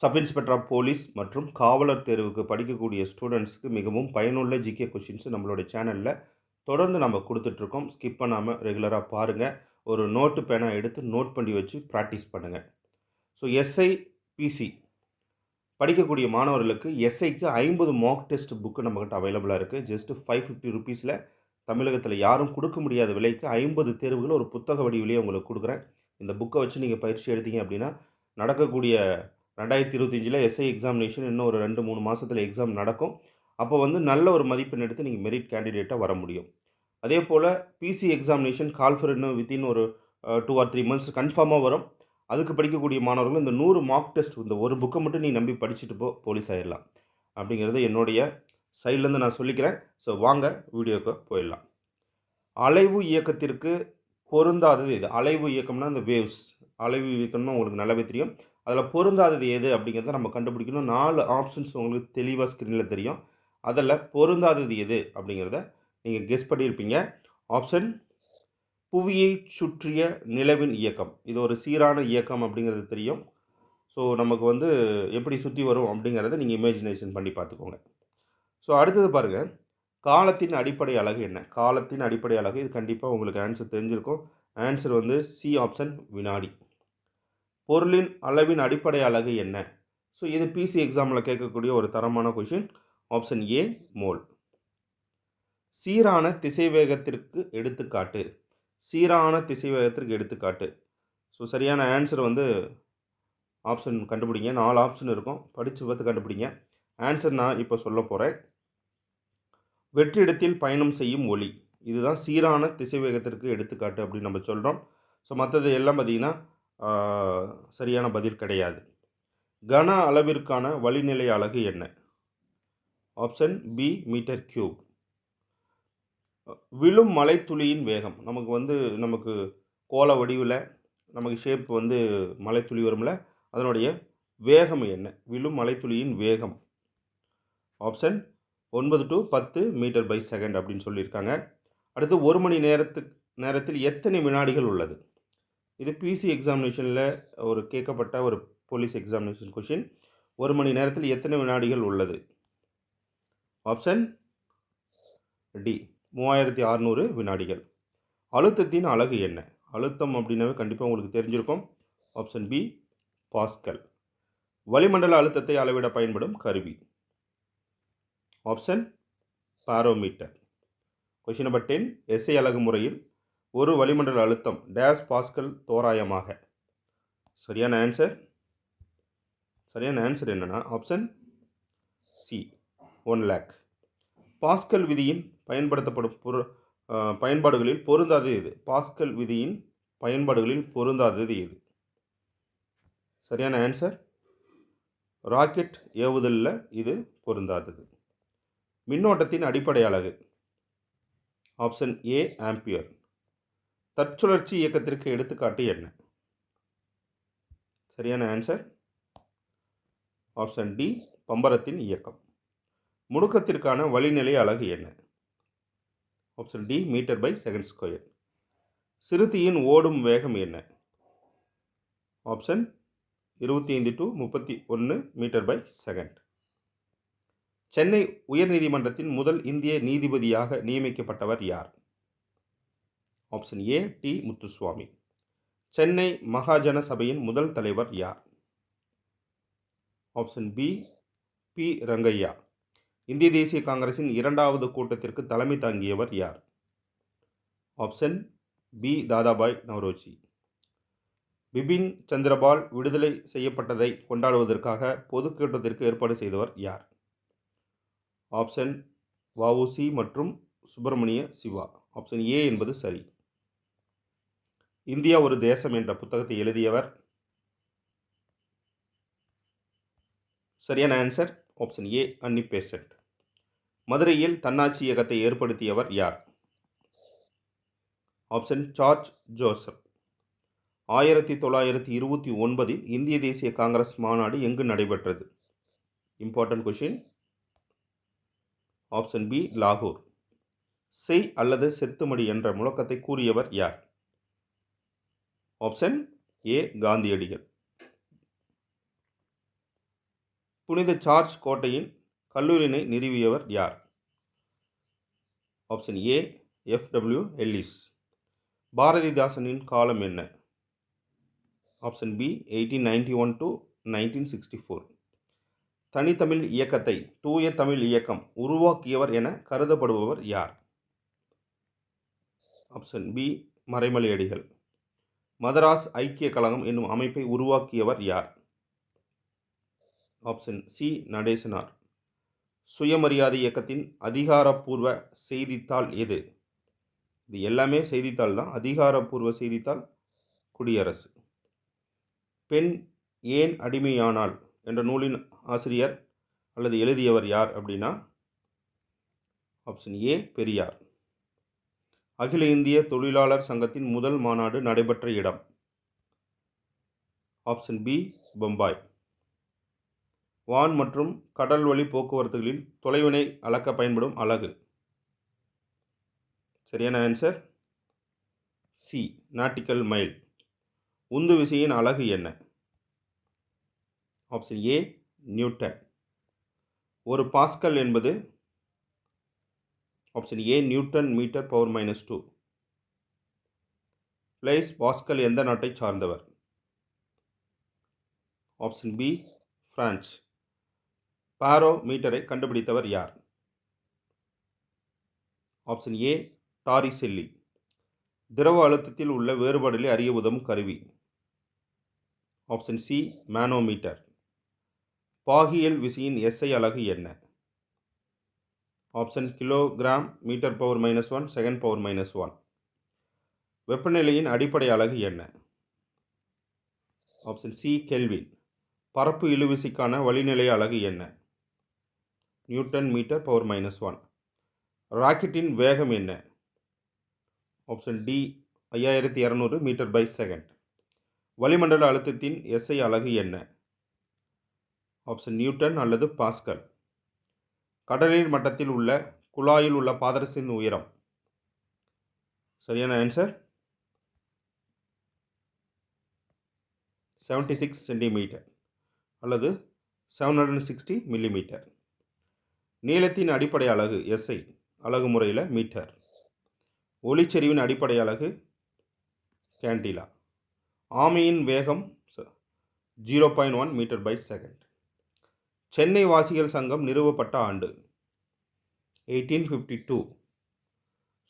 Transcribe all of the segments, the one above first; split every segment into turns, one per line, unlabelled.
Sub inspector of police மற்றும் காவலர் தேர்வுக்கு படிக்கக்கூடிய ஸ்டூடெண்ட்ஸ்க்கு மிகவும் பயனுள்ள ஜிகே கொஷின்ஸ் நம்மளுடைய சேனலில் தொடர்ந்து நம்ம கொடுத்துட்ருக்கோம். ஸ்கிப் பண்ணாமல் ரெகுலராக பாருங்கள் ஒரு நோட்டு பேனா எடுத்து நோட் பண்ணி வச்சு ப்ராக்டிஸ் பண்ணுங்கள் ஸோ எஸ்ஐ பிசி படிக்கக்கூடிய மாணவர்களுக்கு எஸ்ஐக்கு ஐம்பது மார்க் டெஸ்ட் புக்கு நம்மக்கிட்ட அவைலபிளாக இருக்குது ஜஸ்ட்டு ஃபைவ் ஃபிஃப்டி ருபீஸில் தமிழகத்தில் யாரும் கொடுக்க முடியாத விலைக்கு ஐம்பது தேர்வுகள் ஒரு புத்தக வடிவிலேயே உங்களுக்கு கொடுக்குறேன். இந்த புக்கை வச்சு நீங்கள் பயிற்சி எடுத்தீங்க அப்படின்னா நடக்கக்கூடிய ரெண்டாயிரத்தி இருபத்தஞ்சில் எஸ்ஐ எக்ஸாமினேஷன் இன்னும் ஒரு ரெண்டு மூணு மாதத்தில் எக்ஸாம் நடக்கும். அப்போ வந்து நல்ல ஒரு மதிப்பெண் எடுத்து நீங்கள் மெரிட் கேண்டிடேட்டாக வர முடியும். அதே போல் பிசி எக்ஸாமினேஷன் கால்ஃபர் இன்னும் வித்தின் ஒரு டூ ஆர் த்ரீ மந்த்ஸ் கன்ஃபார்மாக வரும். அதுக்கு படிக்கக்கூடிய மாணவர்கள் இந்த நூறு மார்க் டெஸ்ட் இந்த ஒரு புக்கை மட்டும் நீ நம்பி படிச்சுட்டு போ போலீஸ் ஆயிடலாம் அப்படிங்கிறது என்னுடைய சைட்லேருந்து நான் சொல்லிக்கிறேன். ஸோ வாங்க வீடியோக்கு போயிடலாம். அலைவு இயக்கத்திற்கு பொருந்தாதது இது. அலைவு இயக்கம்னா இந்த வேவ்ஸ் அலைவு இயக்கம்னா உங்களுக்கு நல்லாவே தெரியும். அதில் பொருந்தாதது எது அப்படிங்கிறத நம்ம கண்டுபிடிக்கணும். நாலு ஆப்ஷன்ஸ் உங்களுக்கு தெளிவாக ஸ்க்ரீனில் தெரியும். அதில் பொருந்தாதது எது அப்படிங்கிறத நீங்கள் கெஸ் பண்ணியிருப்பீங்க. ஆப்ஷன் புவியை சுற்றிய நிலவின் இயக்கம். இது ஒரு சீரான இயக்கம் அப்படிங்கிறது தெரியும். ஸோ நமக்கு வந்து எப்படி சுற்றி வரும் அப்படிங்கிறத நீங்கள் இமேஜினேஷன் பண்ணி பார்த்துக்கோங்க. ஸோ அடுத்தது பாருங்கள் காலத்தின் அடிப்படை அழகு என்ன? காலத்தின் அடிப்படை அழகு இது கண்டிப்பாக உங்களுக்கு ஆன்சர் தெரிஞ்சிருக்கும். ஆன்சர் வந்து சி ஆப்ஷன் வினாடி. பொருளின் அளவின் அடிப்படை அலகு என்ன? ஸோ இது பிசி எக்ஸாமில் கேட்கக்கூடிய ஒரு தரமான கொஷின் ஆப்ஷன் ஏ மோல் சீரான திசைவேகத்திற்கு எடுத்துக்காட்டு. சீரான திசைவேகத்திற்கு எடுத்துக்காட்டு. ஸோ சரியான ஆன்சர் வந்து ஆப்ஷன் கண்டுபிடிங்க. நாலு ஆப்ஷன் இருக்கும். படித்து பார்த்து கண்டுபிடிங்க. ஆன்சர் நான் இப்போ சொல்ல போகிறேன் வெற்றிடத்தில் பயணம் செய்யும் ஒளி. இதுதான் சீரான திசைவேகத்திற்கு எடுத்துக்காட்டு அப்படின்னு நம்ம சொல்கிறோம் ஸோ மற்றது எல்லாம் பார்த்திங்கன்னா சரியான பதில் கிடையாது. கன அளவிற்கான வழிநிலை அலகு என்ன? Option B metre cube. விழும் மலைத்துளியின் வேகம். நமக்கு வந்து நமக்கு கோல வடிவில் நமக்கு ஷேப் வந்து மலைத்துளி வரும்ல அதனுடைய வேகம் என்ன? விழும் மலைத்துளியின் வேகம். ஆப்ஷன் ஒன்பது டு பத்து மீட்டர் பை செகண்ட் அப்படின்னு சொல்லியிருக்காங்க. அடுத்து ஒரு மணி நேரத்துக்கு நேரத்தில் எத்தனை வினாடிகள் உள்ளது? இது பிசி எக்ஸாமினேஷனில் ஒரு கேட்கப்பட்ட ஒரு போலீஸ் எக்ஸாமினேஷன் கொஷின் ஒரு மணி நேரத்தில் எத்தனை வினாடிகள் உள்ளது? ஆப்ஷன் டி மூவாயிரத்தி அறநூறு வினாடிகள். அழுத்தத்தின் அழகு என்ன? அழுத்தம் அப்படின்னாவே கண்டிப்பாக உங்களுக்கு தெரிஞ்சிருக்கும். ஆப்ஷன் பி பாஸ்கல் வளிமண்டல அழுத்தத்தை அளவிட பயன்படும் கருவி. Option barometer question number ten SI அழகு முறையில் ஒரு வளிமண்டல அழுத்தம் டேஸ் பாஸ்கல் தோராயமாக. சரியான ஆன்சர் சரியான ஆன்சர் என்னென்னா option C one lakh pascal விதியின் பயன்படுத்தப்படும் பொரு பயன்பாடுகளில் பொருந்தாதது இது பாஸ்கல் விதியின் பயன்பாடுகளில் பொருந்தாதது இது சரியான ஆன்சர் ராக்கெட் ஏவுதலில் இது பொருந்தாதது. மின்னோட்டத்தின் அடிப்படை அலகு. ஆப்ஷன் ஏ ஆம்பியர் தற்சுழற்சி இயக்கத்திற்கு எடுத்துக்காட்டு என்ன? சரியான ஆன்சர் ஆப்ஷன் டி பம்பரத்தின் இயக்கம். முடுக்கத்திற்கான வழிநிலை அலகு என்ன? Option D metre per second square சிறுத்தையின் ஓடும் வேகம் என்ன? ஆப்ஷன் இருபத்தி ஐந்து டு முப்பத்தி ஒன்று மீட்டர் பை செகண்ட் சென்னை உயர்நீதிமன்றத்தின் முதல் இந்திய நீதிபதியாக நியமிக்கப்பட்டவர் யார்? Option A T Muthuswamy Chennai Mahajana சபையின் முதல் தலைவர் யார்? ஆப்ஷன் பி பி ரங்கையா இந்திய தேசிய காங்கிரசின் இரண்டாவது கூட்டத்திற்கு தலைமை தாங்கியவர் யார்? Option B Dadabhai Naoroji. பிபின் சந்திரபால் விடுதலை செய்யப்பட்டதை கொண்டாடுவதற்காக பொதுக்கூட்டத்திற்கு ஏற்பாடு செய்தவர் யார்? ஆப்ஷன் வஉசி மற்றும் சுப்பிரமணிய சிவா. ஆப்ஷன் ஏ என்பது சரி. இந்தியா ஒரு தேசம் என்ற புத்தகத்தை எழுதியவர். சரியான answer option A Annie Besant மதுரையில் தன்னாட்சி இயக்கத்தை ஏற்படுத்தியவர் யார்? ஆப்ஷன் சார்ஜ் ஜோசப் ஆயிரத்தி தொள்ளாயிரத்தி இருபத்தி ஒன்பதில் இந்திய தேசிய காங்கிரஸ் மாநாடு எங்கு நடைபெற்றது? இம்பார்ட்டன்ட் கொஷின் ஆப்ஷன் பி லாகூர் செய் அல்லது செத்துமடி என்ற முழக்கத்தை கூறியவர் யார்? ஆப்ஷன் ஏ காந்தியடிகள். புனித சார்ஜ் கோட்டையின் கல்லூரியினை நிறுவியவர் யார்? Option A F W Ellis பாரதிதாசனின் காலம் என்ன? Option B eighteen ninety one to nineteen sixty four தனித்தமிழ் இயக்கத்தை தூய தமிழ் இயக்கம் உருவாக்கியவர் என கருதப்படுபவர் யார்? Option B Maraimalai Adigal. மதராஸ் ஐக்கிய கழகம் என்னும் அமைப்பை உருவாக்கியவர் யார்? Option C Natesanar. சுயமரியாதை இயக்கத்தின் அதிகாரப்பூர்வ செய்தித்தாள் எது? இது எல்லாமே செய்தித்தாள் தான். அதிகாரப்பூர்வ செய்தித்தாள் குடியரசு. பெண் ஏன் அடிமையானாள் என்ற நூலின் ஆசிரியர் அல்லது எழுதியவர் யார் அப்படின்னா ஆப்ஷன் ஏ பெரியார். அகில இந்திய தொழிலாளர் சங்கத்தின் முதல் மாநாடு நடைபெற்ற இடம். Option B Bombay. வான் மற்றும் கடல் வழி போக்குவரத்துகளில் தொலைவினை அளக்க பயன்படும் அலகு. சரியான ஆன்சர் சி நாட்டிக்கல் மைல் உந்து விசையின் அலகு என்ன? ஆப்ஷன் ஏ நியூட்டன் ஒரு பாஸ்கல் என்பது option A newton metre power minus two Blaise pascal எந்த நாட்டை சார்ந்தவர்? ஆப்ஷன் பி பிரான்ஸ் பாரோ மீட்டரை கண்டுபிடித்தவர் யார்? ஆப்ஷன் ஏ டாரி செல்லி திரவ அழுத்தத்தில் உள்ள வேறுபாடுகளை அறிய உதவும் கருவி. ஆப்ஷன் சி மேனோமீட்டர் பாகியல் விசையின் எஸ்ஐ அலகு என்ன? Option kilogram metre power minus one second power minus one வெப்பநிலையின் அடிப்படை அலகு என்ன? ஆப்ஷன் சி கெல்வின் பரப்பு இழுவிசைக்கான வழிநிலை அலகு என்ன? Newton metre power minus one ராக்கெட்டின் வேகம் என்ன? ஆப்ஷன் டி ஐயாயிரத்தி இரநூறு மீட்டர் பை செகண்ட் வளிமண்டல அழுத்தத்தின் எஸ்ஐ அலகு என்ன? ஆப்ஷன் நியூட்டன் அல்லது பாஸ்கல் கடலின் மட்டத்தில் உள்ள குழாயில் உள்ள பாதரசின் உயரம். சரியான ஆன்சர் செவன்டி சிக்ஸ் சென்டிமீட்டர் அல்லது செவன் ஹண்ட்ரட் சிக்ஸ்டி மில்லிமீட்டர் நீளத்தின் அடிப்படை அலகு எஸ்ஐ அலகு முறையில் மீட்டர் ஒளிச்செறிவின் அடிப்படை அலகு கேண்டிலா ஆமையின் வேகம் zero point one metre per second Chennai வாசிகள் சங்கம் நிறுவப்பட்ட ஆண்டு. எயிட்டீன் ஃபிஃப்டி டூ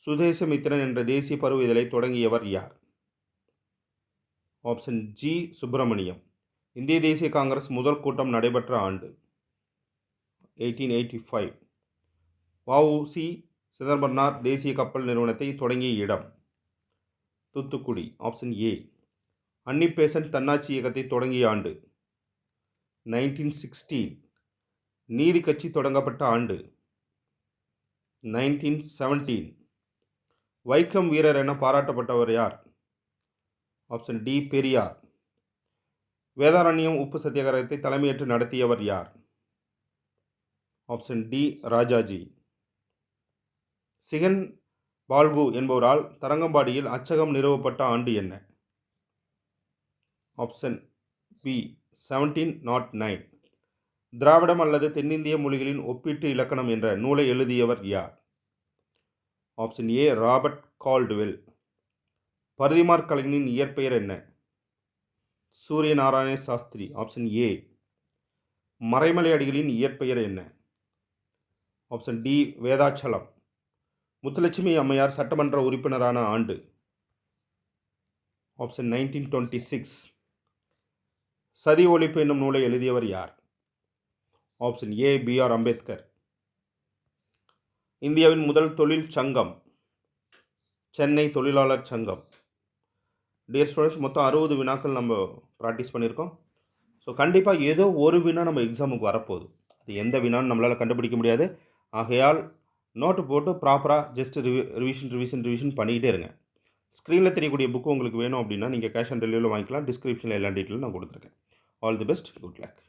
சுதேசமித்திரன் என்ற தேசிய பருவ இதழை தொடங்கியவர் யார்? Option G Subramaniam. இந்திய தேசிய காங்கிரஸ் முதல் கூட்டம் நடைபெற்ற ஆண்டு. Eighteen eighty five V O C Chidambaranar தேசிய கப்பல் நிறுவனத்தை தொடங்கிய இடம். தூத்துக்குடி. Option A. அன்னிபேசன் தன்னாட்சி இயக்கத்தை தொடங்கிய ஆண்டு. நைன்டீன் சிக்ஸ்டீன் நீதி கட்சி தொடங்கப்பட்ட ஆண்டு. நைன்டீன் செவன்டீன் வைக்கம் வீரர் என பாராட்டப்பட்டவர் யார்? Option D Periyar. வேதாரண்யம் உப்பு சத்தியாகிரகத்தை தலைமையேற்று நடத்தியவர் யார்? Option D Rajaji. சிகன் பால்கு என்பவரால் தரங்கம்பாடியில் அச்சகம் நிறுவப்பட்ட ஆண்டு என்ன? Option B seventeen nought nine திராவிடம் அல்லது தென்னிந்திய மொழிகளின் ஒப்பீட்டு இலக்கணம் என்ற நூலை எழுதியவர் யார்? Option A Robert Caldwell. Parithimar கலைஞனின் இயற்பெயர் என்ன? சூரிய நாராயண சாஸ்திரி. ஆப்ஷன் ஏ மறைமலை அடிகளின் இயற்பெயர் என்ன? Option D Vedachalam. முத்துலட்சுமி அம்மையார் சட்டமன்ற உறுப்பினரான ஆண்டு. ஆப்ஷன் நைன்டீன் டுவெண்ட்டி சிக்ஸ் சதி ஒழிப்பு என்னும் நூலை எழுதியவர் யார்? Option A B R Ambedkar இந்தியாவின் முதல் தொழில் சங்கம் சென்னை தொழிலாளர் சங்கம். டியர் ஸ்டூடெண்ட்ஸ் மொத்தம் அறுபது வினாக்கள் நம்ம ப்ராக்டிஸ் பண்ணியிருக்கோம். ஸோ கண்டிப்பாக ஏதோ ஒரு வினா நம்ம எக்ஸாமுக்கு வரப்போகுது. அது எந்த வினான்னு நம்மளால் கண்டுபிடிக்க முடியாது. ஆகையால் நோட்டு போட்டு ப்ராப்பராக just revi revision revision revision பண்ணிக்கிட்டே இருங்க. ஸ்க்ரீனில் தெரியக்கூடிய புக்கு உங்களுக்கு வேணும் அப்படின்னா நீங்கள் கேஷ் ஆன் டெலிவரியில் வாங்கிக்கலாம். டிஸ்கிரிப்ஷனில் எல்லா டீட்டெயிலும் நான் கொடுத்துருக்கேன். All the best good luck